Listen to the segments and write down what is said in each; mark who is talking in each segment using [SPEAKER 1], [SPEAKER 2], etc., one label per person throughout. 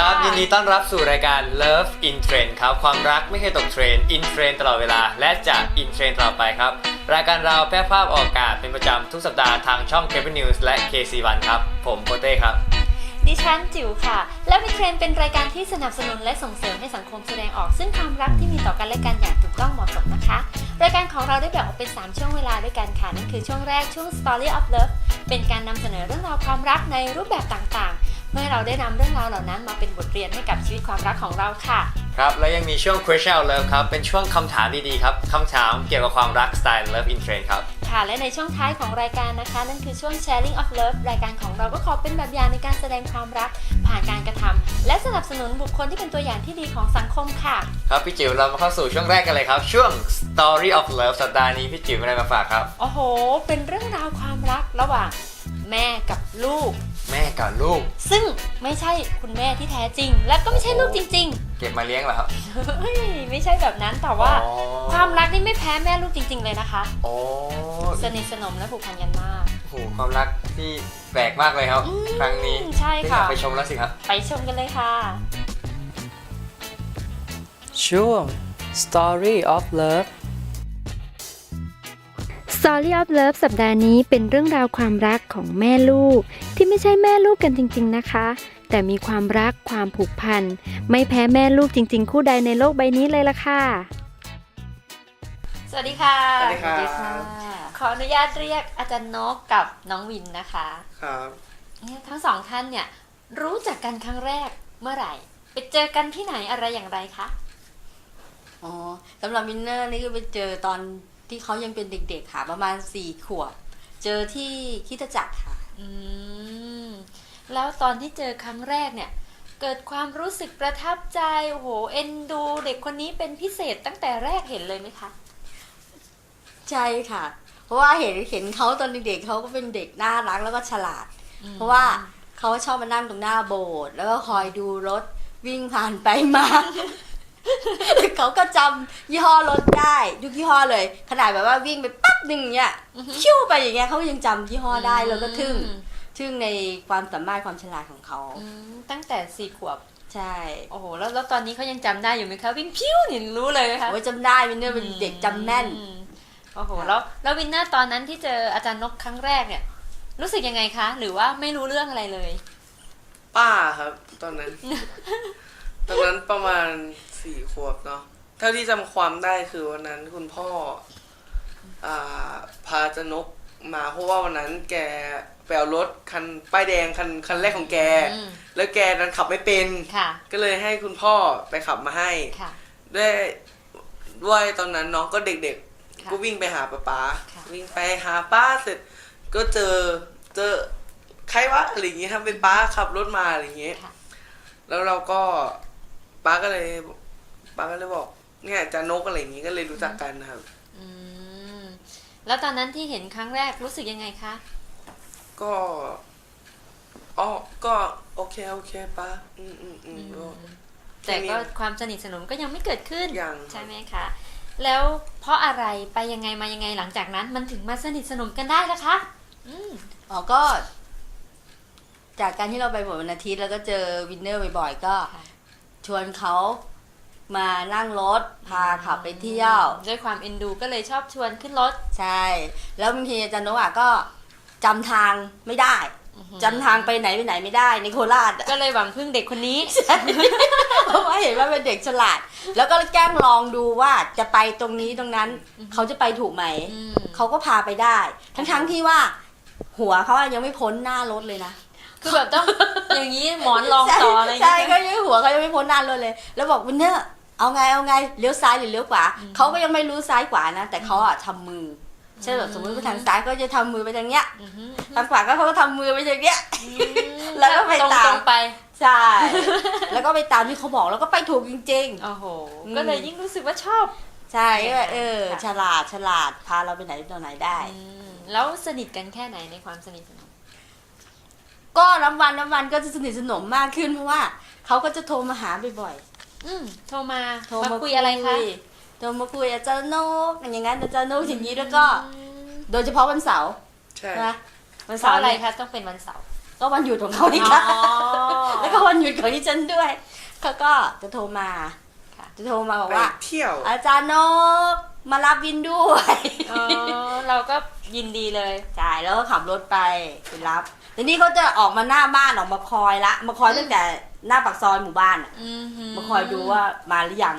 [SPEAKER 1] สวัสดีครับ ยินดีต้อนรับสู่รายการ Love in Trend ครับ ความรักไม่เคยตกเทรน in trend ตลอดเวลา และจะ in trend ตลอดไปครับ รายการเราแพร่ภาพออกอากาศเป็นประจำทุกสัปดาห์ทางช่อง Cable News และ KC1 ครับ ผมโปเต้ครับ
[SPEAKER 2] ดิฉันจิ๋วค่ะ และวิเทรนเป็นรายการที่สนับสนุนและส่งเสริมให้สังคมแสดงออกซึ่งความรักที่มีต่อกันและกันอย่างถูกต้องเหมาะสมนะคะ รายการของเราได้แบ่งออกเป็น 3 ช่วงเวลาด้วยกันค่ะนั่นคือช่วงแรกช่วง Story of Love เป็นการนำเสนอเรื่องราวความรักในรูปแบบต่างๆ เพื่อให้เราได้นำเรื่องราวเหล่านั้นมาเป็นบทเรียนให้กับชีวิตความรักของเราค่ะ
[SPEAKER 1] ครับแล้วยังมีช่วง Question of Love ครับ เป็นช่วงคำถามดีๆครับคำถามเกี่ยวกับความรักสไตล์ Love in Trend ครับ
[SPEAKER 2] ค่ะและในช่วงท้ายของรายการนะคะ นั่นคือช่วง Sharing of Love รายการของเราก็ขอเป็นแบบอย่างในการแสดงความรักผ่านการกระทำและสนับสนุนบุคคลที่เป็นตัวอย่างที่ดีของสังคมค่ะ
[SPEAKER 1] ครับพี่จิ๋วเรามาเข้าสู่ช่วงแรกกันเลยครับ ช่วง Story of Love สัปดาห์นี้พี่จิ๋วมีอะไรมาฝากครับ
[SPEAKER 2] โอ้โห เป็นเรื่องราวความรักระหว่างแม่กับลูก
[SPEAKER 1] แม่กับลูก
[SPEAKER 2] ซึ่งไม่ใช่คุณแม่ที่แท้จริง และก็ไม่ใช่ลูกจริง
[SPEAKER 1] เก็บมาเลี้ยงเหรอครับ
[SPEAKER 2] ๆเฮ้ยไม่ใช่แบบนั้นแต่ว่า
[SPEAKER 1] อ๋อ
[SPEAKER 2] ความรักนี่ไม่แพ้แม่ลูกจริง ๆ เลยนะคะ
[SPEAKER 1] โอ้
[SPEAKER 2] สนิทสนมและผูกพันกันมาก
[SPEAKER 1] โหความรักที่แปลกมากเลยครับ
[SPEAKER 2] อืม
[SPEAKER 1] ครั้งนี้
[SPEAKER 2] ใช่
[SPEAKER 1] ได้อ
[SPEAKER 2] ค่ะ
[SPEAKER 1] ยากไปชมแล้วสิครับ
[SPEAKER 2] ไปชมกันเลยค่ะ
[SPEAKER 3] ช่วง Story of Love
[SPEAKER 4] Story of Love สัปดาห์นี้เป็นเรื่องราวความรักของแม่ลูก ที่ไม่ใช่แม่ลูกกันจริง ๆนะคะ แต่มีความรักความผูกพัน ไม่แพ้แม่ลูกจริง ๆ คู่ใดในโลกใบนี้เลยล่ะค่ะ
[SPEAKER 2] สวัสดีค่ะ
[SPEAKER 5] สวัสดีครับ
[SPEAKER 2] ขออนุญาตเรียกอาจารย์นกกับน้องวินนะคะ
[SPEAKER 5] ครับ
[SPEAKER 2] เนี่ยทั้งสองท่านเนี่ยรู้จักกันครั้งแรกเมื่อไหร่ ไปเจอกันที่ไหนอะไรอย่างไรคะ
[SPEAKER 6] อ๋อสำหรับวินเนอร์นี่ก็ไปเจอตอน ที่เขายังเป็นเด็กๆค่ะประมาณสี่ขวบ เจอที่คริดจักรค่ะ
[SPEAKER 2] อืมแล้วตอนที่เจอครั้งแรกเนี่ย เกิดความรู้สึกประทับใจโอ้โหเอ็นดูเด็กคนนี้เป็นพิเศษตั้งแต่แรกเห็นเลยไหมคะ
[SPEAKER 6] ใช่ค่ะ เพราะว่าเห็นเห็นเขาตอนเด็กๆเขาก็เป็นเด็กน่ารักแล้วก็ฉลาด เพราะว่าเขาชอบมานั่งตรงหน้าโบสถ์แล้วก็คอยดูรถวิ่งผ่านไปมา เขาก็จำยี่ห้อรถได้ทุกยี่ห้อเลย ขนาดแบบว่าวิ่งไปปั๊บหนึ่งเนี่ยคิ้วไปอย่างเงี้ยเขาก็ยังจำยี่ห้อได้แล้วก็ทึ่ง
[SPEAKER 2] อืม
[SPEAKER 6] ทึ่งในความสามารถความฉลาดของเขา
[SPEAKER 2] อืมตั้งแต่สี่ขวบ
[SPEAKER 6] ใช่
[SPEAKER 2] โอ้โห แล้วแล้วตอนนี้เขายังจำได้อยู่ไหมคะ วิ่งพิ้วเนี่ยรู้เลยไหมคะ
[SPEAKER 6] โอ้ยจำได้วินเนอร์เป็นเด็กจำแม่น
[SPEAKER 2] อืมโอ้โห แล้วแล้ววินเนอร์ตอนนั้นที่เจออาจารย์นกครั้งแรกเนี่ย รู้สึกยังไงคะ หรือว่าไม่รู้เรื่องอะไรเลย
[SPEAKER 5] ป้าครับ ตอนนั้น ตอนนั้นประมาณ สี่ขวบเนาะเท่าที่จำความได้คือวันนั้นคุณพ่ออ่าพาจนกมาเพราะว่าวันนั้นแกไปเอารถคันป้ายแดงคันคันแรกของแก
[SPEAKER 2] อืม
[SPEAKER 5] แล้วแกนั้นขับไม่เป็น
[SPEAKER 2] ค่ะ
[SPEAKER 5] ก็เลยให้คุณพ่อไปขับมาให้
[SPEAKER 2] ค่ะ
[SPEAKER 5] ด้วยด้วยตอนนั้นน้องก็เด็ก
[SPEAKER 2] ค่ะ
[SPEAKER 5] ๆก็วิ่งไปหาป้าป๊า
[SPEAKER 2] ค่ะ
[SPEAKER 5] วิ่งไปหาป้าเสร็จ ก็เจอเจอใครวะอะไรอย่างเงี้ยครับเป็นป้าขับรถมาอะไรอย่างเงี้ย
[SPEAKER 2] ค่ะ
[SPEAKER 5] แล้วเราก็ป้าก็เลย ป้าก็เลยบอก เนี่ยจะนกอะไรอย่างงี้ก็เลยรู้จักกันนะครับ
[SPEAKER 2] อืมแล้วตอนนั้นที่เห็นครั้งแรกรู้สึกยังไงคะ
[SPEAKER 5] ก็อ๋อก็โอเคโอเคป้าอืมอืมอืมก็
[SPEAKER 2] แต่ก็
[SPEAKER 5] แค่นี้
[SPEAKER 2] ความสนิทสนมก็ยังไม่เกิดขึ้น
[SPEAKER 5] ยัง
[SPEAKER 2] ใช่ไหมคะ แล้วเพราะอะไรไปยังไงมายังไงหลังจากนั้น มันถึงมาสนิทสนมกันได้ล่ะคะ อืม
[SPEAKER 6] อ๋อก็ จากการที่เราไปบวชวันอาทิตย์แล้วก็เจอวินเนอร์บ่อยๆก็
[SPEAKER 2] ค่ะ
[SPEAKER 6] ชวนเขา มานั่งรถพาขับไปเที่ยว
[SPEAKER 2] ด้วยความเอ็นดูก็เลยชอบชวนขึ้นรถ
[SPEAKER 6] ใช่ แล้วบางทีอาจารย์โนอะก็จำทางไม่ได้จำทางไปไหนไปไหนไม่ได้ในโคราชอะ
[SPEAKER 2] ก็เลยหวังพึ่งเด็กคนนี้
[SPEAKER 6] เพราะว่าเห็นว่าเป็นเด็กฉลาด แล้วก็แกล้งลองดูว่าจะไปตรงนี้ตรงนั้น เขาจะไปถูกไหม
[SPEAKER 2] อืม
[SPEAKER 6] เขาก็พาไปได้ ทั้งๆที่ว่า หัวเขาอะยังไม่พ้นหน้ารถเลยนะ
[SPEAKER 2] คือแบบต้องอย่างนี้หมอนรองต่ออะไรอย่าง
[SPEAKER 6] ใช่
[SPEAKER 2] เงี้ย
[SPEAKER 6] ก็ยังหัวเขายังไม่พ้นหน้ารถเลย แล้วบอกวินเนอร์ เอาไงเอาไงเลี้ยวซ้ายหรือเลี้ยวขวาเขาก็ยังไม่รู้ซ้ายขวานะ แต่เขาอะทำมือใช่แบบสมมติไปทางซ้ายก็จะทำมือไปทางเนี้ย
[SPEAKER 2] อือฮึ
[SPEAKER 6] ทางขวาก็เขาก็ทำมือไปทางเนี้ย แล้วก็ไป
[SPEAKER 2] ตรง
[SPEAKER 6] ตาม
[SPEAKER 2] ตรงไป
[SPEAKER 6] ใช่แล้วก็ไปตามที่เขาบอกแล้วก็ไปถูกจริง
[SPEAKER 2] โอ้โห
[SPEAKER 6] อืม
[SPEAKER 2] ก็เลยยิ่งรู้สึกว่าชอบ
[SPEAKER 6] ๆ ใช่ก็แบบเออ
[SPEAKER 2] ค่ะ
[SPEAKER 6] ฉลาดฉลาดพาเราไปไหนต่อไหนได้
[SPEAKER 2] อืมแล้วสนิทกันแค่ไหนในความสนิทสนม
[SPEAKER 6] ก็น้ำวันน้ำวันก็จะสนิทสนมมากขึ้นเพราะว่าเขาก็จะโทรมาหาบ่อยๆ
[SPEAKER 2] อืมโทรมา
[SPEAKER 6] โทร
[SPEAKER 2] มา
[SPEAKER 6] มา
[SPEAKER 2] คุยอะไรคะ
[SPEAKER 6] โทรมาคุยอาจารย์นกอย่างนั้นอาจารย์นกอย่างนี้แล้วก็ โดยเฉพาะวันเสาร์
[SPEAKER 5] ใช่
[SPEAKER 6] นะวัน
[SPEAKER 2] เพ
[SPEAKER 6] เสา
[SPEAKER 2] ราะ
[SPEAKER 6] ร์
[SPEAKER 2] อะไร
[SPEAKER 6] เนี่ย
[SPEAKER 2] คะต้องเป็นวันเสาร์
[SPEAKER 6] ก็วันหยุดของเขาอีก
[SPEAKER 2] อ๋
[SPEAKER 6] ค่ะ
[SPEAKER 2] อ
[SPEAKER 6] แล้วก็วันหยุดของดิฉันด้วยเขาก็จะโทรมา
[SPEAKER 2] ค่ะ
[SPEAKER 6] จะโทรมาบอก
[SPEAKER 5] ไป
[SPEAKER 6] ว่า
[SPEAKER 5] เที่ยว
[SPEAKER 6] อาจารย์นกมารับวินด้วย
[SPEAKER 2] เออเราก็ยินดีเลย
[SPEAKER 6] ใช่แล้วก็ขับรถไปไปรับ ทีนี้เขาจะออกมาหน้าบ้านออกมาคอยละมาคอยตั้งแต่หน้าปากซอยหมู่บ้านอะมาคอยดูว่ามาหรือยัง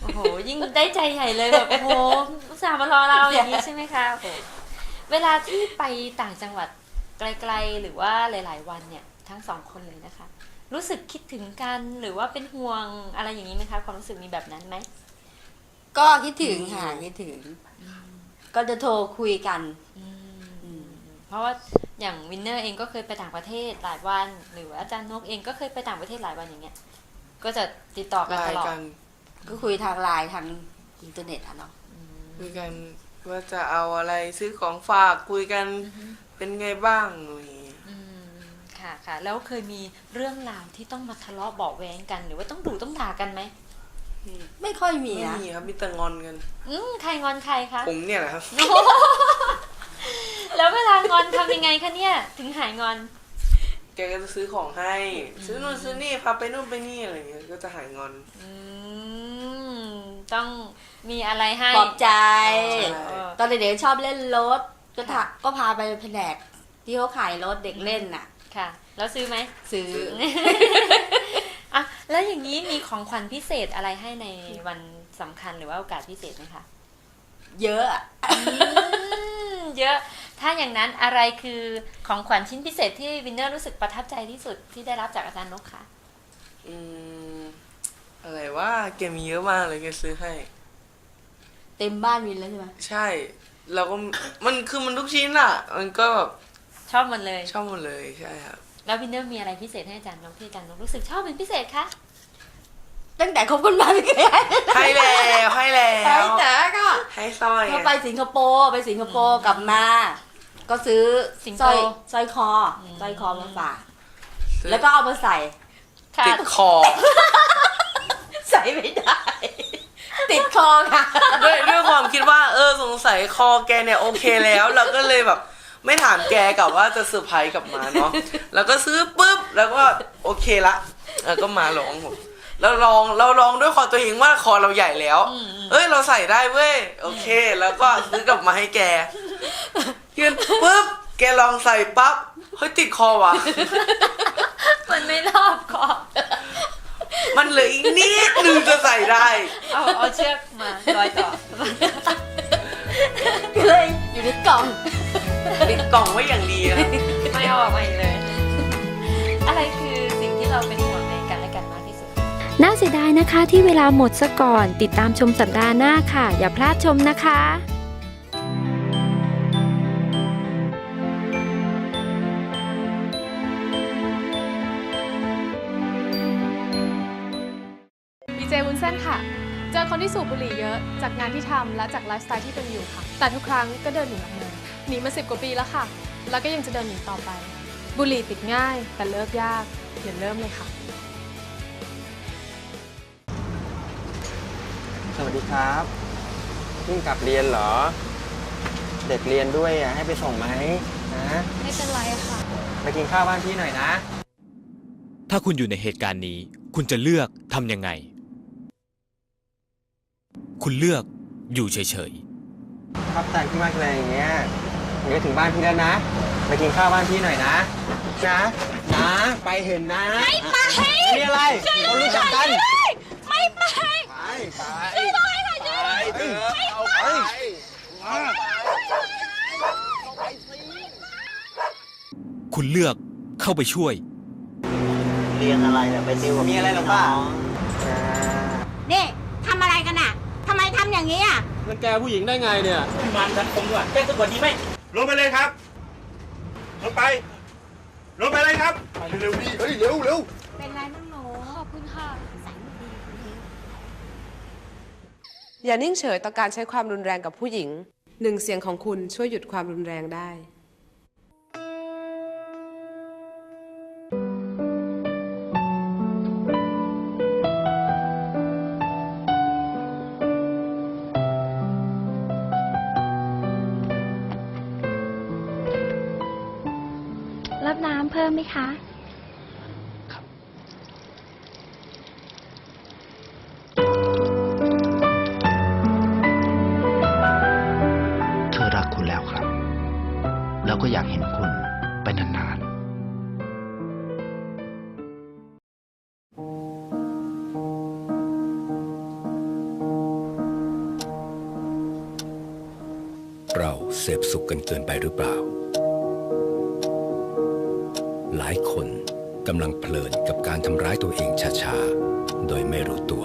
[SPEAKER 2] โอ้โหยิ่งได้ใจใหญ่เลยแบบโอ้โหอุตส่าห์มารอเราอย่างนี้ใช่ไหมคะโอ้โหเวลาที่ไปต่างจังหวัดไกลๆหรือว่าหลาย ๆ วันเนี่ยทั้งสองคนเลยนะคะ รู้สึกคิดถึงกันหรือว่าเป็นห่วงอะไรอย่างนี้ไหมคะความรู้สึกมีแบบนั้นไหม
[SPEAKER 6] ก็คิดถึงค่ะคิดถึง ก็จะโทรคุยกัน
[SPEAKER 2] อืม
[SPEAKER 6] อืม
[SPEAKER 2] เพราะว่าอย่างวินเนอร์เองก็เคยไปต่างประเทศหลายวัน หรือว่าอาจารย์นกเองก็เคยไปต่างประเทศหลายวันอย่างเงี้ย ก็จะติดต่อกัน
[SPEAKER 5] ไล
[SPEAKER 2] ต
[SPEAKER 5] น์
[SPEAKER 2] ลอด
[SPEAKER 5] กัน
[SPEAKER 6] ก็คุยทางไลน์ทางอินเทอร์เน็ตอะเนาะ
[SPEAKER 5] คุยกันว่าจะเอาอะไรซื้อของฝากคุยกันเป็นไงบ้างอะไรอย่างงี้
[SPEAKER 2] อืมค่ะค่ะแล้วเคยมีเรื่องราวที่ต้องมาทะเลาะเบาะแว้งกัน หรือว่าต้องดุต้องด่ากันไหม
[SPEAKER 6] ไม่ค่อยมี
[SPEAKER 5] ไม่
[SPEAKER 6] นะ
[SPEAKER 5] มีครับมีแต่งอนกัน
[SPEAKER 2] อืมใครงอนใครคะ
[SPEAKER 5] ผมเนี่ยแหละครับ
[SPEAKER 2] แล้วเวลางอนทำยังไงคะเนี่ย ถึงหายงอน
[SPEAKER 5] แกก็จะซื้อของให้ ซื้อนู่นซื้อนี่พาไปนู่นไปนี่อะไรอย่างเงี้ยก็จะหายงอน
[SPEAKER 2] อืม ต้องมีอะไรให้
[SPEAKER 6] ปลอบใจ
[SPEAKER 5] ใช่
[SPEAKER 6] ตอนเด็กๆชอบเล่นรถก็ทะก็พาไปแผนก ที่เขาขายรถเด็กเล่นน่ะ
[SPEAKER 2] ค่ะ แล้วซื้อไหม
[SPEAKER 6] ซื้อ
[SPEAKER 2] อะแล้วอย่างนี้มีของขวัญพิเศษอะไรให้ในวันสำคัญหรือว่าโอกาสพิเศษไหมคะ
[SPEAKER 6] เยอะอะ
[SPEAKER 2] อืมเยอะ ถ้าอย่างนั้นอะไรคือของขวัญชิ้นพิเศษที่วินเนอร์รู้สึกประทับใจที่สุดที่ได้รับจากอาจารย์นกคะ
[SPEAKER 5] อืมอะไรว่าแกมีเยอะมากเลยแกซื้อให้
[SPEAKER 6] เต็มบ้านวินแล้วใช่ไหม
[SPEAKER 5] ใช่ เราก็มันคือมันทุกชิ้นอะ มันก็แบบ
[SPEAKER 2] ชอบหมดเลย
[SPEAKER 5] ชอบหมดเลยใช่ครับ
[SPEAKER 2] แล้ววินเนอร์มีอะไรพิเศษให้อาจารย์นกที่อาจารย์นกรู้สึกชอบเป็นพิเศษคะ
[SPEAKER 6] ตั้งแต่คบกันมาไม่เคยให้
[SPEAKER 5] ให้แล้วให้แล้
[SPEAKER 6] ใช่
[SPEAKER 5] ว
[SPEAKER 6] แต่ก็
[SPEAKER 5] ให้สร้อย
[SPEAKER 6] เขาไปสิงคโปร์ไปสิงคโปร์กลับมา ก็ซื้อ
[SPEAKER 2] สิง
[SPEAKER 6] ส
[SPEAKER 2] โต
[SPEAKER 6] ร้อยสร้อยคออ
[SPEAKER 2] ม
[SPEAKER 6] สร้อยคอมาฝาก
[SPEAKER 5] ซื้อ
[SPEAKER 6] แล้วก็เอามาใส่
[SPEAKER 2] ค่ะ
[SPEAKER 5] ติดคอ
[SPEAKER 6] ใส่ไม่ได้ ติดคอค่ะ
[SPEAKER 5] ด้วยด้วยความคิดว่า เออสงสัยคอแกเนี่ยโอเคแล้ว เราก็เลยแบบ ไม่ถามแกกลับว่าจะเซอร์ไพรส์กลับมาเนาะแล้วก็ซื้อปุ๊บแล้วก็โอเคละแล้วก็มาลองผม แล้วลองเราลองด้วยคอตัวเองว่าคอเราใหญ่แล้วเอ้ยเราใส่ได้เว้ยโอเค แล้วก็ซื้อกลับมาให้แกยืนปุ๊บแกลองใส่ปั๊บเฮ้ยติดคอว่ะ
[SPEAKER 2] มันไม่รอบคอบ
[SPEAKER 5] มันเหลืออีกนิดนึงจะใส่ได้
[SPEAKER 2] เอาเอาเชือกมาร้อยต่อ
[SPEAKER 6] ก็เลยอยู่ในกล่อง
[SPEAKER 5] ติดกล่องไว้อย่างดีนะ
[SPEAKER 2] ไม่เอาออกมาอีกเลย อะไรคือสิ่งที่เราเป็นห่วง น่า
[SPEAKER 4] เสียดายนะคะที่เวลาหมดซะก่อน ติดตามชมสัปดาห์หน้าค่ะ อย่าพลาดชมนะคะ
[SPEAKER 7] วีเจวุ้นเส้นค่ะ เจอคนที่สูบบุหรี่เยอะ จากงานที่ทำและจากไลฟ์สไตล์ที่เป็นอยู่ค่ะ แต่ทุกครั้งก็เดินหนีออกมาหนีมาสิบกว่าปีแล้วค่ะ แล้วก็ยังจะเดินหนีต่อไป บุหรี่ติดง่ายแต่เลิกยากอย่าเริ่มเลยค่ะ
[SPEAKER 8] สวัสดีครับเพิ่งกลับเรียนเหรอ เด็กเรียนด้วยอะให้ไปส่งไหมนะ
[SPEAKER 7] ไม่เป็นไรค่ะ
[SPEAKER 8] ไปกินข้าวบ้านพี่หน่อยนะ
[SPEAKER 9] ถ้าคุณอยู่ในเหตุการณ์นี้ คุณจะเลือกทำยังไง คุณเลือกอยู่เฉยๆ
[SPEAKER 8] ครับแต่งพี่มากเลยอย่างเงี้ยเดี๋ยวถึงบ้านพี่แล้วนะ ไปกินข้าวบ้านพี่หน่อยนะนะนะไปเห็นนะไม่ไปมีอะไรเรารู้จักกัน ไม่ไป ไป ไปไม่ไปไป เอาไป
[SPEAKER 9] คุณเลือกเข้าไปช่วย
[SPEAKER 10] เรียนอะไรเนี่ยไปติว
[SPEAKER 8] มีอะไรหรอป้า
[SPEAKER 6] นี่ทำอะไรกันอะทำไมทำอย่างนี้อะ
[SPEAKER 8] แล้วแกผู้หญิงได้ไงเนี่ย
[SPEAKER 10] มันทันคงด้วยแจ้งตำรวดีไหม
[SPEAKER 11] ลงไปเลยครับ ลงไป ลงไปเลยครับ เร็วๆดิเฮ้ยเร็วเร็ว
[SPEAKER 6] เป็นไรบ้างหนู
[SPEAKER 7] ขอบคุณค่ะ
[SPEAKER 12] อย่านิ่งเฉยต่อการใช้ความรุนแรงกับผู้หญิง หนึ่งเสียงของคุณช่วยหยุดความรุนแรงได้
[SPEAKER 4] รับน้ำเพิ่มไหมคะ
[SPEAKER 13] อยากเห็นคุณไปนานๆ
[SPEAKER 14] เราเสพสุขกันเกินไปหรือเปล่า หลายคนกำลังเพลินกับการทำร้ายตัวเองช้าๆ โดยไม่รู้ตัว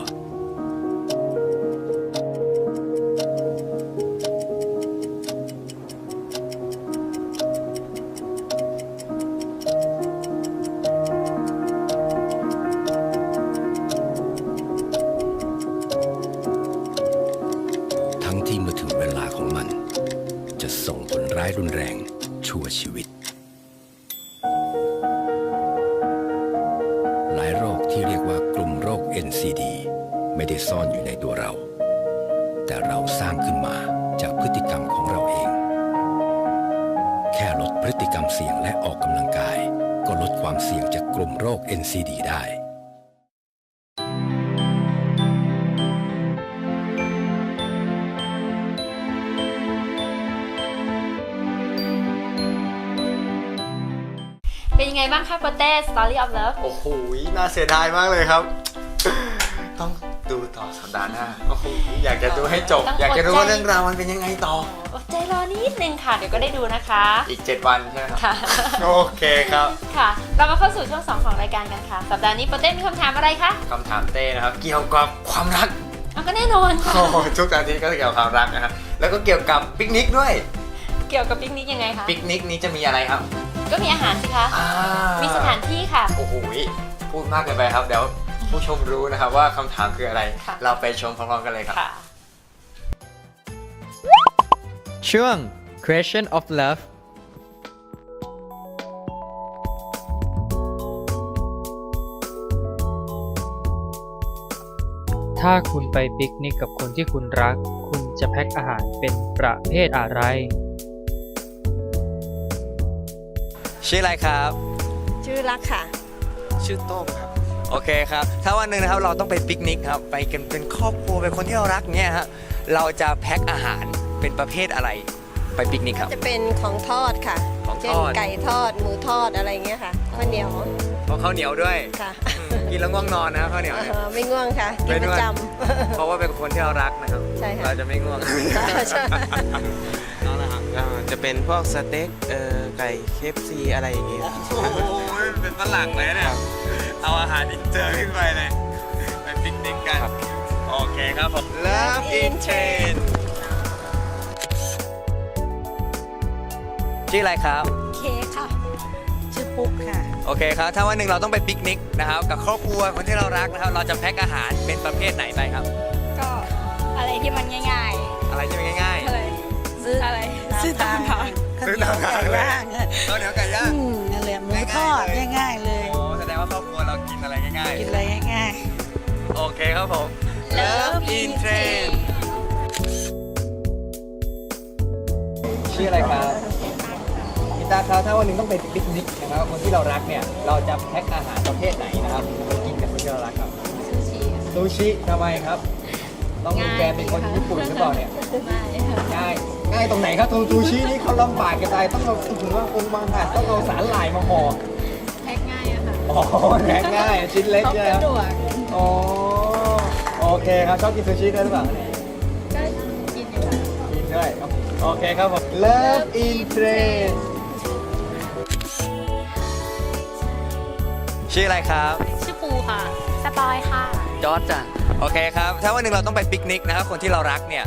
[SPEAKER 14] ร้ายรุนแรงชั่วชีวิต หลายโรคที่เรียกว่ากลุ่มโรค NCD ไม่ได้ซ่อนอยู่ในตัวเรา แต่เราสร้างขึ้นมาจากพฤติกรรมของเราเอง แค่ลดพฤติกรรมเสี่ยงและออกกำลังกาย ก็ลดความเสี่ยงจากกลุ่มโรค NCD ได้า
[SPEAKER 2] งคะโปเต้ Story of Love
[SPEAKER 8] โอ้โห น่าเสียดายมากเลยครับ ต้องดูต่อสัปดาห์หน้าโอ้โหอยากจะดูให้จบ
[SPEAKER 2] ต้อง
[SPEAKER 8] อยากจะรู้
[SPEAKER 2] อดใจ
[SPEAKER 8] ว่าเรื่องราวมันเป็นยังไงต่อ
[SPEAKER 2] อดใจรอนิดนึงค่ะ เดี๋ยวก็ได้ดูนะคะ
[SPEAKER 8] อีก 7 วันใช่ไหมครับ
[SPEAKER 2] ค่ะ
[SPEAKER 8] โอเคครับ
[SPEAKER 2] ค่ะ เรามาเข้าสู่ช่วง2ของรายการกันค่ะ สัปดาห์นี้โปเต้มีคำถามอะไรคะ
[SPEAKER 8] คำถามเต้นะครับ เกี่ยวกับความรัก
[SPEAKER 2] เอาก็แน่นอนค่ะ
[SPEAKER 8] โอ้โหทุกอาทิตย์ก็เกี่ยวกับความรักนะครับ แล้วก็เกี่ยวกับปิกนิกด้วย
[SPEAKER 2] เกี่ยวกับปิกนิกยังไงคะ
[SPEAKER 8] ปิกนิกนี้จะมีอะไรครับ
[SPEAKER 2] ก็มีอาหารสิคะ
[SPEAKER 8] อ่า
[SPEAKER 2] มีสถานที่ค่ะ
[SPEAKER 8] โอ้โหพูดมากเกินไปครับ เดี๋ยวผู้ชมรู้นะครับว่าคำถามคืออะไร
[SPEAKER 2] ค่ะ
[SPEAKER 8] เราไปชมพร้อมๆกันเลยครับ
[SPEAKER 2] ค่ะ
[SPEAKER 3] ช่วง question of love ถ้าคุณไปปิกนิกกับคนที่คุณรัก คุณจะแพ็คอาหารเป็นประเภทอะไร
[SPEAKER 8] ชื่ออะไรครับ
[SPEAKER 15] ชื่อรักค่ะ
[SPEAKER 16] ชื่อโต้งครับ
[SPEAKER 8] โอเคครับ ถ้าวันหนึ่งนะครับเราต้องไปปิกนิกครับไปกันเป็นครอบครัวเป็นคนที่เรารักเนี่ยฮะเราจะแพ็คอาหารเป็นประเภทอะไรไปปิกนิกครับ
[SPEAKER 15] จะเป็นของทอดค่ะ
[SPEAKER 8] ของท
[SPEAKER 15] เช่น
[SPEAKER 8] อด
[SPEAKER 15] ไก่ทอดหมูทอดอะไรเงี้ยค่ะข้าวเหนียว
[SPEAKER 8] เพราะข้าวเหนียวด้วย
[SPEAKER 15] ค่ะ
[SPEAKER 8] อืมกินแล้วง่วงนอนนะครับข้าวเหนียวเนี่ย
[SPEAKER 15] เอ่อไม่ง่วงค่ะกิ
[SPEAKER 8] ไม่
[SPEAKER 15] นป
[SPEAKER 8] ง่ว
[SPEAKER 15] ระ
[SPEAKER 8] ง
[SPEAKER 15] จ
[SPEAKER 8] เพราะว่าเป็นคนที่เรารักนะครับ
[SPEAKER 15] ใช่ค่ะ
[SPEAKER 8] เราจะไม่ง่วง
[SPEAKER 15] ใช่
[SPEAKER 8] เอาละครับ
[SPEAKER 16] อ่าจะเป็นพวกสเต็กเอ่อไก่เคฟซีอะไรอย่างเงี้ย
[SPEAKER 8] โอ้โหเป็นฝรั่งเลยเนี่ย เอาอาหารอินเตอร์ขึ้นไปเลยไปปิกนิกกัน โอเคครับผม Love in Train ชื่ออะไรครับ
[SPEAKER 15] เคกค่ะ ชื่อปุ๊กค่ะ
[SPEAKER 8] โอเคครับ ถ้าวันหนึ่งเราต้องไปปิกนิกนะครับกับครอบครัวคนที่เรารักนะครับ เราจะแพ็คอาหารเป็นประเภทไหนไปครับ
[SPEAKER 15] ก็อะไรที่มันง่าย
[SPEAKER 8] อะไรที่มันง่าย
[SPEAKER 15] ๆอะไร ซื้ออะไรซื้อตามทาง
[SPEAKER 8] ๆซื้อตามทางเลยข้าวเหนียวไก่ย่าง
[SPEAKER 15] นั่นแหละหมูทอดง่ายๆเลย
[SPEAKER 8] โอ้แสดงว่าครอบครัวเรากินอะไรง่าย
[SPEAKER 15] กินอะไรง่าย
[SPEAKER 8] ๆโอเคครับผม Love in Train ชื่ออะไรครับพี่ตาครับถ้าวันหนึงต้องไปปิกนิกนะครับคนที่เรารักเนี่ยเราจะแพ็คอาหารประเภทไหนนะครับไปกินกับคนที่เรารักครับซูชิทำไมครับ ต้องมีแกเป็นคนญี่ปุ่นหรือเปล่าเนี่ยง่าย ง่ายตรงไหนครับตรงซูชินี่เขาลำบากกันไปต้องเอาถึงว่าองค์บางอาจต้องเอาสารหร่ายมาห่อ
[SPEAKER 17] แพ็คง่ายอะค่ะ
[SPEAKER 8] อ๋อแพ็คง่ายชิ้นเล็กใช่ไหมครับอ๋อโอเคครับชอบกินซูชิด้วยหรือเปล่าเนี่ย
[SPEAKER 17] ก็กินอยู่ค่ะ
[SPEAKER 8] กินด้วยครับโอเคครับผม Love in Train ชื่ออะไรครับ
[SPEAKER 17] ชื่อปูค่ะสปอยค่ะ
[SPEAKER 8] จอร์จจ้ะโอเคครับ ถ้าวันหนึ่งเราต้องไปปิกนิกนะครับ คนที่เรารักเนี่ย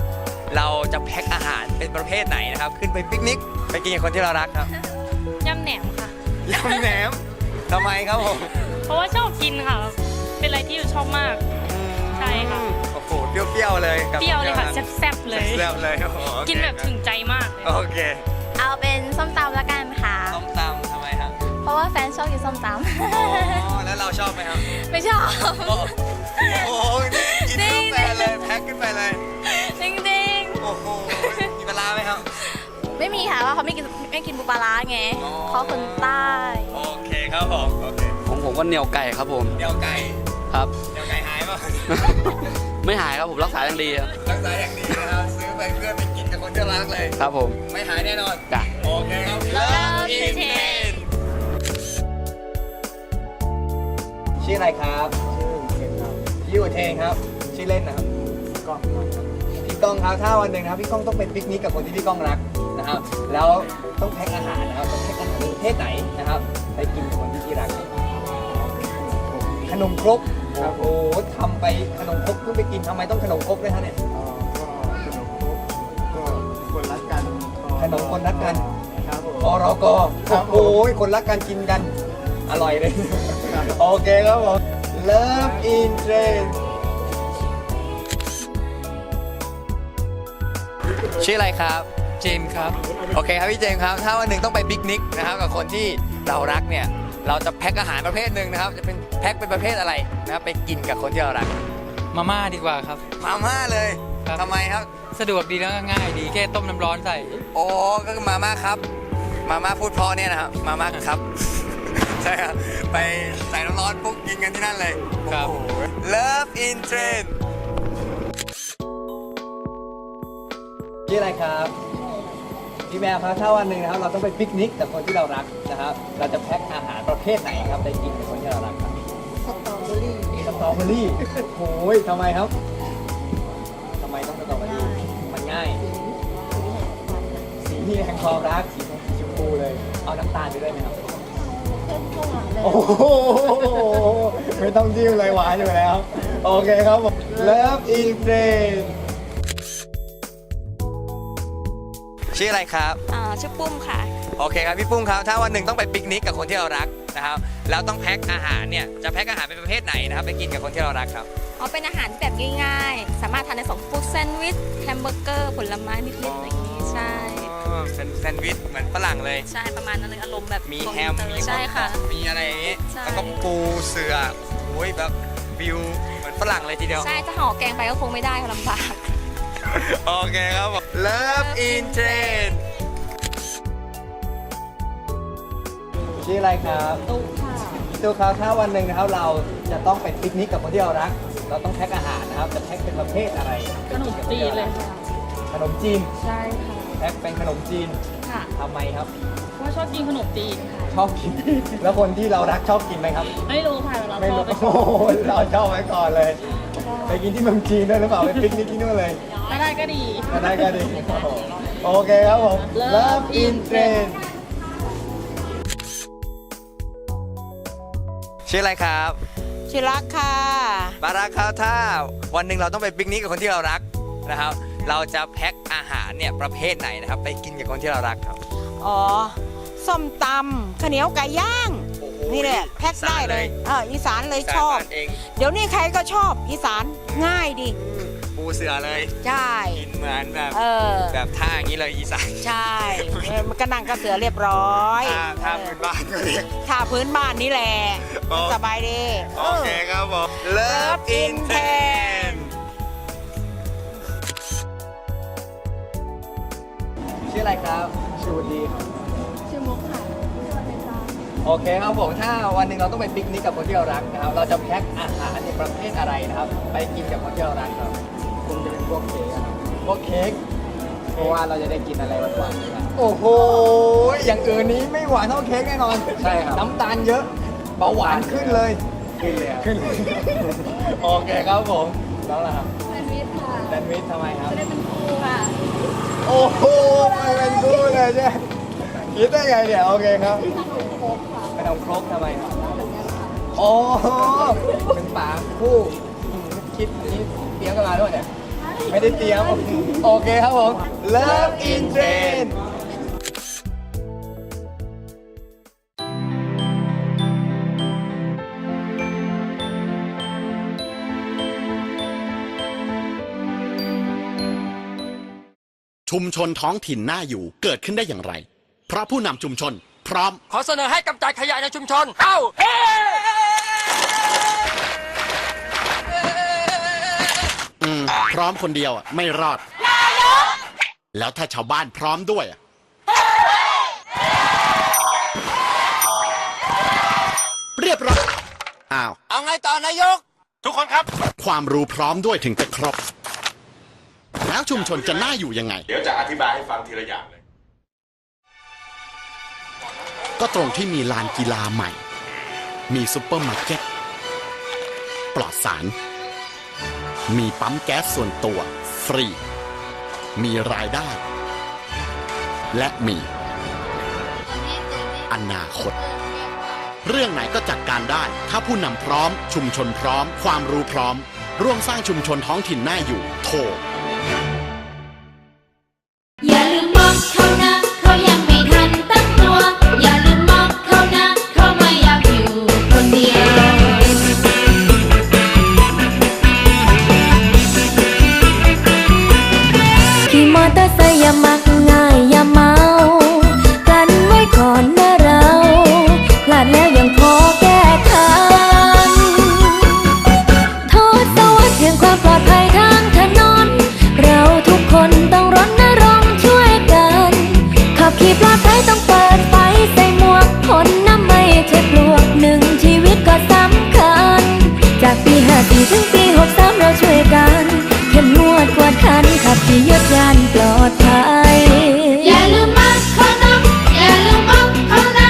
[SPEAKER 8] เราจะแพ็คอาหารเป็นประเภทไหนนะครับ ขึ้นไปปิกนิก ไปกินกับคนที่เรารักครับ
[SPEAKER 17] ยำแหนมค่ะ
[SPEAKER 8] ยำแหนมทำไมครับผม
[SPEAKER 17] เพราะว่าชอบกินค่ะ เป็นอะไรที่อยู่ชอบมาก ใช่ค่ะ
[SPEAKER 8] โอ้โหเปรี้ยวๆเลยกับ
[SPEAKER 17] เปรี้ยวเลยค่ะแซ่บๆเลย
[SPEAKER 8] แซ่บๆเลยโอ้โหโอเค
[SPEAKER 17] กินแบบถึงใจมากเลย
[SPEAKER 8] โอเค
[SPEAKER 15] เอาเป็นส้มตำละกันค่ะ
[SPEAKER 8] ต้มตำทำไมครับ
[SPEAKER 15] เพราะว่าแฟนชอบกินส้มต
[SPEAKER 8] อ๋อแล้วเราชอบไหมครับำ
[SPEAKER 15] ไม่ชอบ
[SPEAKER 8] โอ้โหนี่กินเพื่อแฟนเลยแพ็คขึ้นไปเลย
[SPEAKER 15] จริง
[SPEAKER 8] โอ้โห มีเวลาไหมครับ
[SPEAKER 15] ๆไไม่มีค่ะว่าเขาไม่กินไม่กินปูปลาร้าไงเขาคนใต้
[SPEAKER 1] โอเคครับผม โอเค
[SPEAKER 18] ของผมก็เหนียวไก่ครับผม
[SPEAKER 1] เดี๋ยวไก่
[SPEAKER 18] ครับ
[SPEAKER 1] เดี๋ยวไก่หายป่ะ
[SPEAKER 18] ไม่หายครับผมรักษาอย่างดีครับ
[SPEAKER 1] รักษาอย่างดีนะครับ ซื้อไปเพื่อไปกินกับคนที่รักเลย
[SPEAKER 18] ครับผม
[SPEAKER 1] ไม่หายแน่นอน
[SPEAKER 18] จ้ะ
[SPEAKER 1] โอเคครับ Love in Train
[SPEAKER 8] ชื่ออะไรครับ ชื่อเทนครับพี่อุเทนครับ ชื่อเล่นนะครับกล้องพี่ ก้องครับถ้าวันหนึ่งนะครับพี่ก้องต้องไปปิกนิกกับคนที่พี่ก้องรักนะครับ แล้วต้องแพ็คอาหารนะครับต้องแพ็คอาหารประเภทไหนนะครับ ไปกินกับคนที่พี่รักขนมครกโอ้โหทำไปขนมครกเพิ่งไปกินทำไมต้องขนมครกด้วยฮะเนี่ยคนรักกันขนมคนรักกันอรกโอ้โหคนรักกันกินกัน อร่อยเลย โอเคครับผม Love in Train
[SPEAKER 1] ชื่ออะไรครับ เจมส์ครับ โอเคครับพี่เจมส์ครับ ถ้าวันหนึ่งต้องไปปิกนิกนะครับกับคนที่เรารักเนี่ย เราจะแพ็คอาหารประเภทหนึ่งนะครับ จะเป็นแพ็คเป็นประเภทอะไรนะครับไปกินกับคนที่เรารัก
[SPEAKER 3] มาม่าดีกว่าครับ
[SPEAKER 1] มาม่าเลยทำไมครับ
[SPEAKER 3] สะดวกดีแล้วก็ง่ายดีแค่ต้มน้ำร้อนใส่
[SPEAKER 1] โอ้ก็คือมาม่าครับ มาม่าพูดเพราะเนี่ยนะครับ มาม่าครับ ใช่ครับ ไปใส่น้ำร้อนปุ๊บกินกันที่นั่นเลย
[SPEAKER 3] ครับ
[SPEAKER 1] โอ้โห Love in Train
[SPEAKER 8] ชื่ออะไรครับพี่แมวครับถ้าวันหนึ่งนะครับเราต้องไปปิกนิกกับคนที่เรารักนะครับ เราจะแพ็คอาหารประเภทไหนครับไปกินกับคนที่เรารักครับ
[SPEAKER 6] สตรอเบอรี่
[SPEAKER 8] สตรอเบอรี่โอ้ยทำไมครับทำไมต้องสตรอเบอรี่มันง่าย สีนี่แห่งความรักสีชมพูเลย เอาน้ำตาลไปด้วยไหมครับโอ้โหไม่ต้องจิ้มเลยหวานอยู่แล้ว โอเคครับผม Love in Train
[SPEAKER 1] ชื่ออะไรครับ
[SPEAKER 15] อ่าชื่อปุ้มค่ะ
[SPEAKER 1] โอเคครับพี่ปุ้งครับ ถ้าวันหนึ่งต้องไปปิกนิกกับคนที่เรารักนะครับ แล้วต้องแพ็คอาหารเนี่ยจะแพ็คอาหารเป็นประเภทไหนนะครับ ไปกินกับคนที่เรารักครับ
[SPEAKER 15] เอาเป็นอาหารแบบง่ายๆ สามารถทานในสองฟู้ดแซนด์วิชแฮมเบอร์เกอร์ผลไม้นิดๆอะไรอย่างนี้ใช่
[SPEAKER 1] อ๋อเป็นแซนด์วิชเหมือนฝรั่งเลย
[SPEAKER 15] ใช่ประมาณนั้นเลยอารมณ์แบบ
[SPEAKER 1] มี
[SPEAKER 15] โก
[SPEAKER 1] แฮม
[SPEAKER 15] อินเตอร์
[SPEAKER 1] มี
[SPEAKER 15] ใช่ค่ะ
[SPEAKER 1] มีอะไรอย่างงี้
[SPEAKER 15] ใช่
[SPEAKER 1] แล้วก็ปูเสือโอ้ยแบบวิวเหมือนฝรั่งเลยทีเดียว
[SPEAKER 15] ใช่ถ้าห่อแกงไปก็คงไม่ได้ลำบาก
[SPEAKER 1] โอเคครับผม Love in Train
[SPEAKER 8] ชื่ออะไรครับตุ๊กค่ะตุ๊กครับถ้าวันหนึ่งนะครับเราจะต้องไปปิกนิกกับคนที่เรารัก เราต้องแพ็คอาหารนะครับ จะแพ็คเป็นประเภทอะไร
[SPEAKER 19] ขนมจีนเลยค่ะ
[SPEAKER 8] ขนมจีน
[SPEAKER 19] ใช่ค่ะ
[SPEAKER 8] แพ็คเป็นขนมจีน
[SPEAKER 19] ค่ะ
[SPEAKER 8] ทำไมครับ
[SPEAKER 19] เพราะว่าชอบกินขนมจีนค่ะ
[SPEAKER 8] ชอบกิน แล้วคนที่เรารักชอบกินไหมครับ
[SPEAKER 19] ไม่รู้ค่ะเรา
[SPEAKER 8] ไม่
[SPEAKER 19] ชอ
[SPEAKER 8] รู้
[SPEAKER 19] บไป
[SPEAKER 8] โอ้โหเราชอบไว้ก่อนเลย ไปกินที่เมืองจีนด้วยหรือเปล่าไปปิกนิกที่นู่นเลย
[SPEAKER 19] ถ้าได้ก็ดี
[SPEAKER 8] ก็ได้ก็ดีโอ้โหโอเคครับผม Love in Train
[SPEAKER 1] ชื่ออะไรครับ
[SPEAKER 20] ชิรักค่ะ
[SPEAKER 1] บารักครับถ้าวันหนึ่งเราต้องไปปิกนิกกับคนที่เรารักนะครับ เราจะแพ็คอาหารเนี่ยประเภทไหนนะครับ ไปกินกับคนที่เรารักครับ
[SPEAKER 20] อ๋อ ส้มตำข้าวเหนียวไก่ย่าง นี่แหละแพ็คได้เลยเอออีสานเลยชอบ
[SPEAKER 1] อีสานบ้านเอง
[SPEAKER 20] เดี๋ยวนี้ใครก็ชอบอีสานง่ายดี
[SPEAKER 1] ปูเสือเลย
[SPEAKER 20] ใช่
[SPEAKER 1] กินเหมือนแบบ
[SPEAKER 20] เออ
[SPEAKER 1] แบบท่าอย่างนี้เลยอีสาน
[SPEAKER 20] ใช่เออมันก็นั่งกระเสือเรียบร้อย
[SPEAKER 1] ท่าท่าพื้นบ้านก็เรียก
[SPEAKER 20] ท่าพื้นบ้านนี่แหละ
[SPEAKER 1] โอ
[SPEAKER 20] สบายดี
[SPEAKER 1] โอเคครับผม Love in Train
[SPEAKER 8] ชื่ออะไรครับชื่อวันดีครับ
[SPEAKER 19] ชื่อมุกค่ะ
[SPEAKER 8] โอเคครับผมถ้าวันหนึ่งเราต้องไปปิกนิกกับคนที่เรารักนะครับ เราจะแพ็คอาหารในประเภทอะไรนะครับ ไปกินกับคนที่เรารักครับคงจะเป็นพวกเค้กครับพวกเค้กเพราะว่าเราจะได้กินอะไรหวานๆกันโอ้โห อย่างอื่นนี้ไม่หวานเท่าเค้กแน่นอนใช่ครับ น้ำตาลเยอะเบาหวานขึ้นเลย ขึ้นเลยขึ้นเลยโอเคครับผมแล้วล่ะครับ
[SPEAKER 19] แซนด์วิชค่ะ
[SPEAKER 8] แซนด์วิชทำไมครับ
[SPEAKER 19] จะได้เป็นคู่ค่ะ
[SPEAKER 8] โอ้โหไม่เป็นคู่เลยใช่คิดได้ไงเนี่ย โอเคครับ เป็นเอาครกทำไมครับอ๋อเป็นป่าคู่อืมคิดนี้เตรียมกันมาด้วยเนี่ยไม่ได้เตรียม โอเคครับผม Love in Train
[SPEAKER 21] ชุมชนท้องถิ่นน่าอยู่เกิดขึ้นได้อย่างไร เพราะผู้นำชุมชนพ ร้อม
[SPEAKER 22] ขอเสนอให้กำจัดขยะในชุมชน เอ้าเฮ้
[SPEAKER 21] อืม พร้อมคนเดียวอะไม่รอด แล้วถ้าชาวบ้านพร้อมด้วยอะเรียบร้อย อ้าว เอ
[SPEAKER 9] า
[SPEAKER 22] ไงต่อนายก
[SPEAKER 21] ทุกคนครับ ความรู้พร้อมด้วยถึงจะครบ แล้วชุมชนจะน่าอยู่ยังไง
[SPEAKER 11] เดี๋ยวจะอธิบายให้ฟังทีละอย่างเลย
[SPEAKER 21] ก็ตรงที่มีลานกีฬาใหม่ มีซุปเปอร์มาร์เก็ต ปลอดสาร มีปั๊มแก๊สส่วนตัว ฟรี มีรายได้ และมี อนาคต เรื่องไหนก็จัดการได้ ถ้าผู้นำพร้อม ชุมชนพร้อม ความรู้พร้อม ร่วมสร้างชุมชนท้องถิ่นน่าอยู่ โทร
[SPEAKER 23] บขี่ปลอดภัยต้องเปิดไฟใส่หมวกคนน้ำไม่ใช่ปลวกหนึ่งชีวิตก็สำคัญ จากปี 54 ถึงปี 63 เราช่วยกัน เข้มงวดกวดขันขับขี่ยศยานปลอดภัย อย่าลืมมักเขานะอย่าลืมมักเขานะ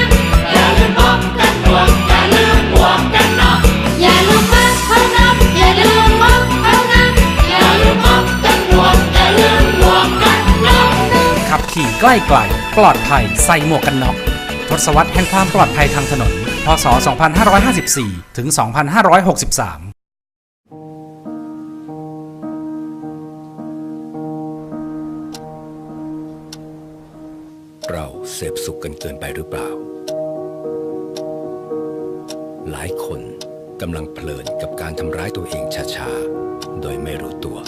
[SPEAKER 23] อย่าลืมมักกันหนวกอย่าลืมหมวกกันน็อกอย่าลืมมักเขานะอย่าลืมมักเขานะอย่าลืมมักกันหนวกอย่าลืมหมวกกันน็อก
[SPEAKER 24] ขับขี่ใกล้ไกล ปลอดภัยใส่หมวกกันน็อกทศวรรษแห่งความปลอดภัยทางถนน พศ 2554 ถึง 2563
[SPEAKER 14] เราเสพสุขกันเกินไปหรือเปล่า หลายคนกำลังเพลินกับการทำร้ายตัวเองช้าๆ โดยไม่รู้ตัว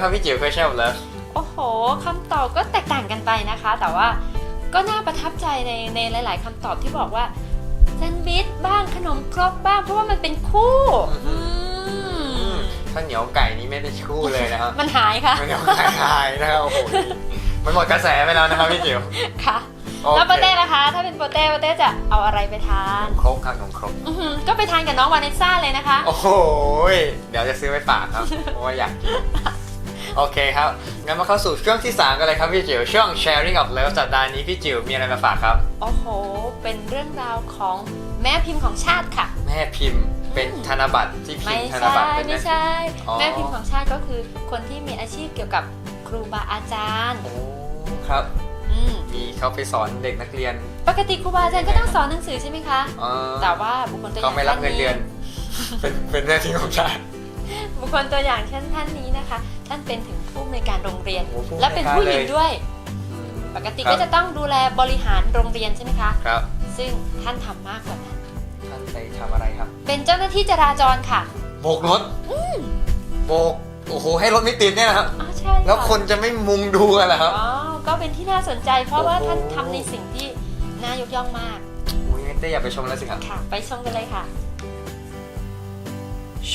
[SPEAKER 14] เป็
[SPEAKER 1] นยังไงบ้างครับพี่จิ๋ว question of love
[SPEAKER 2] โอ้โหคำตอบก็แตกต่างกันไปนะคะ แต่ว่าก็น่าประทับใจในในหลาย ๆคำตอบที่บอกว่าแซนด์วิชบ้างขนมครกบ้างเพราะว่ามันเป็นคู่อืม
[SPEAKER 1] ข้าวเหนียวไก่นี่ไม่ได้คู่เลยนะครับ
[SPEAKER 2] มันหายค่ะ
[SPEAKER 1] มันยังหายหายนะครับโอ้โหมันหมดกระแสไปแล้วนะครับพี่จิ๋ว
[SPEAKER 2] ค่ะ
[SPEAKER 1] โอเค
[SPEAKER 2] แล้วโปเต้ล่ะคะ ถ้าเป็นโปเต้โปเต้จะเอาอะไรไปทาน
[SPEAKER 1] ครกครับขนมครก
[SPEAKER 2] อื้อหือก็ไปทานกับน้องวานิสซ่าเลยนะคะ
[SPEAKER 1] โอ้โหยเดี๋ยวจะซื้อไปฝากครับเพราะว่าอยากกิน โอเคครับ งั้นมาเข้าสู่ช่วงที่ 3 กันเลยครับพี่จิ๋วช่วง sharing of love สัปดาห์นี้พี่จิ๋วมีอะไรมาฝากครับ
[SPEAKER 2] โอ้โห เป็นเรื่องราวของแม่พิมพ์ของชาติค่ะ
[SPEAKER 1] แม่พิมพ์เป็นธนบัตรที่พิ
[SPEAKER 2] ไม่
[SPEAKER 1] มพ์ธน
[SPEAKER 2] ใช่
[SPEAKER 1] บัตรเป็น
[SPEAKER 2] ไม่ใช่
[SPEAKER 1] อ๋อ
[SPEAKER 2] แม่พิมพ์ของชาติก็คือคนที่มีอาชีพเกี่ยวกับครูบาอาจารย์
[SPEAKER 1] ครับ
[SPEAKER 2] อืม
[SPEAKER 1] มีเขาไปสอนเด็กนักเรียน
[SPEAKER 2] ปกติครูบาอาจารย์ก็ต้องสอนหนังสือใช่ไหมคะ
[SPEAKER 1] เอ่อ
[SPEAKER 2] แต่ว่าบุคคลตัวอ
[SPEAKER 1] เขา
[SPEAKER 2] ย่าง
[SPEAKER 1] ไม่รับ
[SPEAKER 2] ท่า
[SPEAKER 1] เงินเดือน เป็นเป็นแม่พิมพ์ของชาติ
[SPEAKER 2] บุคคลตัวอย่างเช่นท่านนี้นะคะ ท่านเป็นถึงผู้อำนวยการโรงเรียน
[SPEAKER 1] โอ้ผู้อำนวยการ
[SPEAKER 2] และเป็นผู้หญิง
[SPEAKER 1] เลย
[SPEAKER 2] ด้วย ปกติ
[SPEAKER 1] ครับ
[SPEAKER 2] ก็จะต้องดูแลบริหารโรงเรียนใช่ไหมคะ
[SPEAKER 1] ครับ
[SPEAKER 2] ซึ่งท่านทำมากกว่านั้น
[SPEAKER 1] ท่านไปทำอะไรครับ
[SPEAKER 2] เป็นเจ้าหน้าที่จราจรค่ะ
[SPEAKER 1] โบกรถโบก โอ้โห ให้รถไม่ติดเนี่ยนะครับ
[SPEAKER 2] อ๋อใช่
[SPEAKER 1] แล้วคนจะไม่มุงดูกันเหรอครับ
[SPEAKER 2] อ๋อก็เป็นที่น่าสนใจ เพราะว่า
[SPEAKER 1] โอ้โห
[SPEAKER 2] ท่านทำในสิ่งที่น่ายกย่องมาก
[SPEAKER 1] โอ้ยงั้นเต้อยากไปชมแล้วสิครับ
[SPEAKER 2] ค่ะ ไปชมกันเลยค่ะ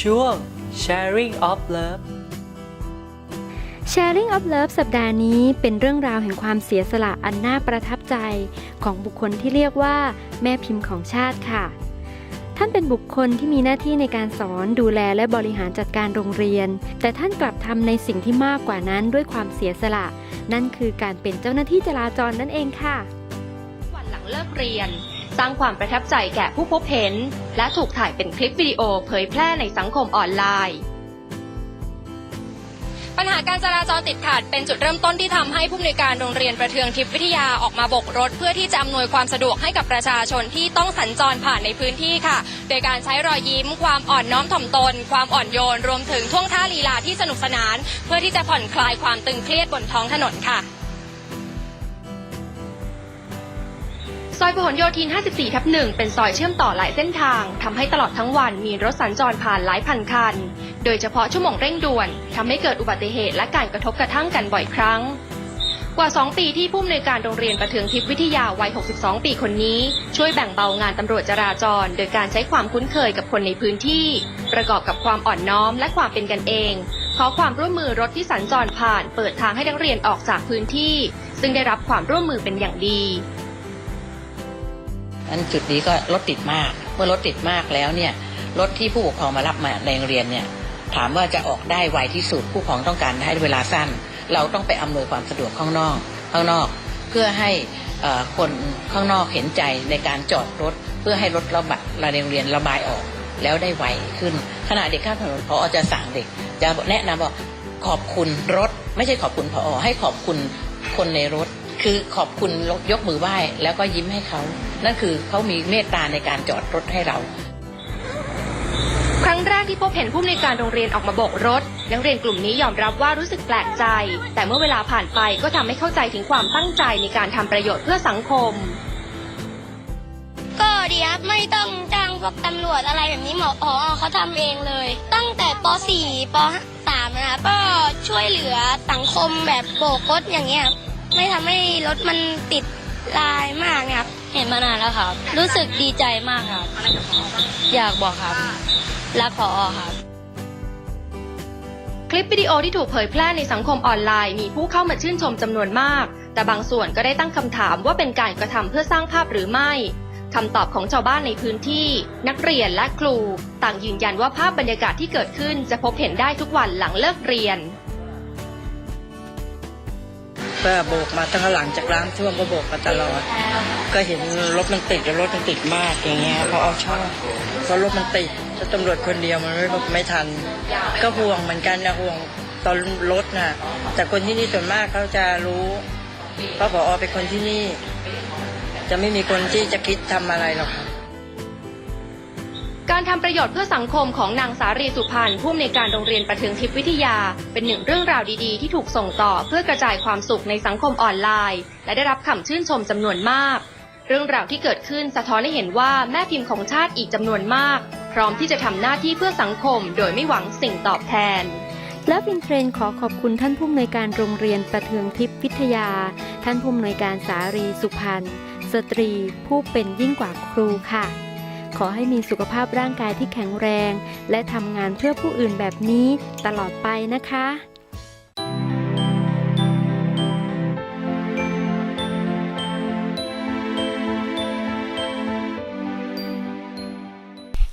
[SPEAKER 3] ช่วง sharing of love
[SPEAKER 4] Sharing of Love สัปดาห์นี้เป็นเรื่องราวแห่งความเสียสละอันน่าประทับใจ ของบุคคลที่เรียกว่า แม่พิมพ์ของชาติค่ะ ท่านเป็นบุคคลที่มีหน้าที่ในการสอนดูแลและบริหารจัดการโรงเรียน แต่ท่านกลับทำในสิ่งที่มากกว่านั้นด้วยความเสียสละ นั่นคือการเป็นเจ้าหน้าที่จราจรนั่นเองค่ะ
[SPEAKER 25] วันหลังเลิกเรียน สร้างความประทับใจแก่ผู้พบเห็น และถูกถ่ายเป็นคลิปวิดีโอเผยแพร่ในสังคมออนไลน์ปัญหาการจราจรติดขัดเป็นจุดเริ่มต้นที่ทำให้ผู้อำนวยการโรงเรียนประเทืองทิพย์วิทยาออกมาบกรถ เพื่อที่จะอำนวยความสะดวกให้กับประชาชนที่ต้องสัญจรผ่านในพื้นที่ค่ะ โดยการใช้รอยยิ้ม ความอ่อนน้อมถ่อมตน ความอ่อนโยน รวมถึงท่วงท่าลีลาที่สนุกสนาน เพื่อที่จะผ่อนคลายความตึงเครียดบนท้องถนนค่ะ ซอยพหลโยธิน 54 ทับหนึ่งเป็นซอยเชื่อมต่อหลายเส้นทางทำให้ตลอดทั้งวันมีรถสัญจรผ่านหลายพันคัน โดยเฉพาะชั่วโมงเร่งด่วนทำให้เกิดอุบัติเหตุและการกระทบกระทั่งกันบ่อยครั้ง กว่า 2 ปีที่ผู้อำนวยการโรงเรียนประเทืองทิพย์วิทยาวัย 62 ปีคนนี้ ช่วยแบ่งเบางานตำรวจจราจร โดยการใช้ความคุ้นเคยกับคนในพื้นที่ ประกอบกับความอ่อนน้อมและความเป็นกันเองขอความร่วมมือรถที่สัญจรผ่าน เปิดทางให้นักเรียนออกจากพื้นที่ ซึ่งได้รับความร่วมมือเป็นอย่างดี
[SPEAKER 26] อันจุดนี้ก็รถติดมาก เมื่อรถติดมากแล้วเนี่ยรถที่ผู้ปกครองมารับมาในโรงเรียนเนี่ยถามว่าจะออกได้ไวที่สุดผู้ปกครองต้องการให้เวลาสั้น เราต้องไปอำนวยความสะดวกข้างนอกข้างนอก เพื่อให้คนข้างนอกเห็นใจในการจอดรถ เพื่อให้รถระบายในโรงเรียนระบายออกแล้วได้ไวขึ้นขณะเด็กข้ามถนนพอจะสั่งเด็ก จะแนะนำบอกขอบคุณรถ ไม่ใช่ขอบคุณพอให้ขอบคุณคนในรถ คือขอบคุณยกมือไหว้แล้วก็ยิ้มให้เขา นั่นคือเขามีเมตตาในการจอดรถให้เรา
[SPEAKER 25] ครั้งแรกที่พบเห็นผู้อำนวยการโรงเรียนออกมาโบกรถ นักเรียนกลุ่มนี้ยอมรับว่ารู้สึกแปลกใจ แต่เมื่อเวลาผ่านไปก็ทำให้เข้าใจถึงความตั้งใจในการทำประโยชน์เพื่อสังคม
[SPEAKER 27] ก็ดีครับไม่ต้องจ้างพวกตำรวจอะไรแบบนี้หมออ๋อเขาทำเองเลย ตั้งแต่ป .4 ป .3 นะครับก็ช่วยเหลือสังคมแบบโบกรถอย่างเงี้ยครับ ไม่ทำให้รถมันติดลายมากนะครับเห็นมานานแล้วครับ รู้สึกดีใจมากครับ อยากบอกครับ รักพอครับ
[SPEAKER 25] คลิปวิดีโอที่ถูกเผยแพร่ในสังคมออนไลน์มีผู้เข้ามาชื่นชมจำนวนมาก แต่บางส่วนก็ได้ตั้งคำถามว่าเป็นการกระทำเพื่อสร้างภาพหรือไม่คำตอบของชาวบ้านในพื้นที่ นักเรียนและครู ต่างยืนยันว่าภาพบรรยากาศที่เกิดขึ้นจะพบเห็นได้ทุกวันหลังเลิกเรียน
[SPEAKER 28] ก็โบกมาตั้งแต่หลังจากร้านท่วมก็โบกมาตลอด ก็เห็นรถมันติดรถมันติดมากอย่างเงี้ยเขาเอาชอบเพราะรถมันติดถ้าตำรวจคนเดียวมันไม่ไม่ทัน ก็ห่วงเหมือนกันนะห่วงตอนรถน่ะแต่คนที่นี่ส่วนมากเขาจะรู้เพราะผอเป็นคนที่นี่ จะไม่มีคนที่จะคิดทำอะไรหรอกค่ะ
[SPEAKER 25] การทำประโยชน์เพื่อสังคมของนางสารีสุพรรณผู้อำนวยการโรงเรียนประเทืองทิพย์วิทยา เป็นหนึ่งเรื่องราวดีๆ ที่ถูกส่งต่อเพื่อกระจายความสุขในสังคมออนไลน์ และได้รับคำชื่นชมจำนวนมาก เรื่องราวที่เกิดขึ้นสะท้อนให้เห็นว่าแม่พิมพ์ของชาติอีกจำนวนมาก พร้อมที่จะทำหน้าที่เพื่อสังคม โดยไม่หวังสิ่งตอบแทน
[SPEAKER 4] และฟินเทรนขอขอบคุณท่านผู้อำนวยการโรงเรียนประเทืองทิพย์วิทยา ท่านผู้อำนวยการสารีสุพรรณสตรีผู้เป็นยิ่งกว่าครูค่ะ ขอให้มีสุขภาพร่างกายที่แข็งแรง และทำงานเพื่อผู้อื่นแบบนี้ตลอดไปนะคะ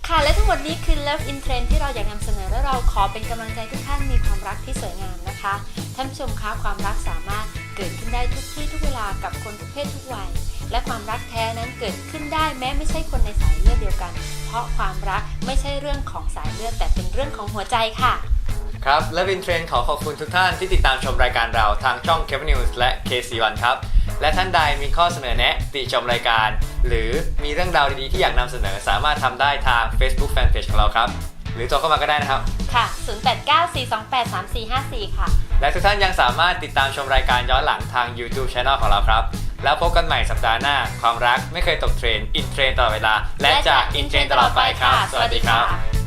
[SPEAKER 2] ค่ะและทั้งหมดนี้คือ Love in Trend ที่เราอยากนำเสนอและเราขอเป็นกำลังใจทุกท่านมีความรักที่สวยงามนะคะ ท่านผู้ชมคะความรักสามารถเกิดขึ้นได้ทุกที่ทุกเวลากับคนทุกเพศทุกวัย และความรักแท้นั้นเกิดขึ้นได้แม้ไม่ใช่คนในสายเลือดเดียวกัน เพราะความรักไม่ใช่เรื่องของสายเลือดแต่เป็นเรื่องของหัวใจค่ะ
[SPEAKER 1] ครับและวินเทรนขอขอบคุณทุกท่านที่ติดตามชมรายการเราทางช่อง k e v News และ KC1 ครับ และท่านใดมีข้อเสนอแนะติชมรายการ หรือมีเรื่องราวดีๆที่อยากนำเสนอสามารถทำได้ทาง Facebook Fanpage ของเราครับ หรือโทรเข้ามาก็ได้นะครับ
[SPEAKER 2] ค่ะ 0894283454 ค่ะ
[SPEAKER 1] และทุกท่านยังสามารถติดตามชมรายการย้อนหลังทาง YouTube Channel ของเราครับ แล้วพบกันใหม่สัปดาห์หน้า ความรักไม่เคยตกเทรนด์อินเทรนตลอดเวลา และจะอินเทรนตลอดไปครับ สวัสดีครับ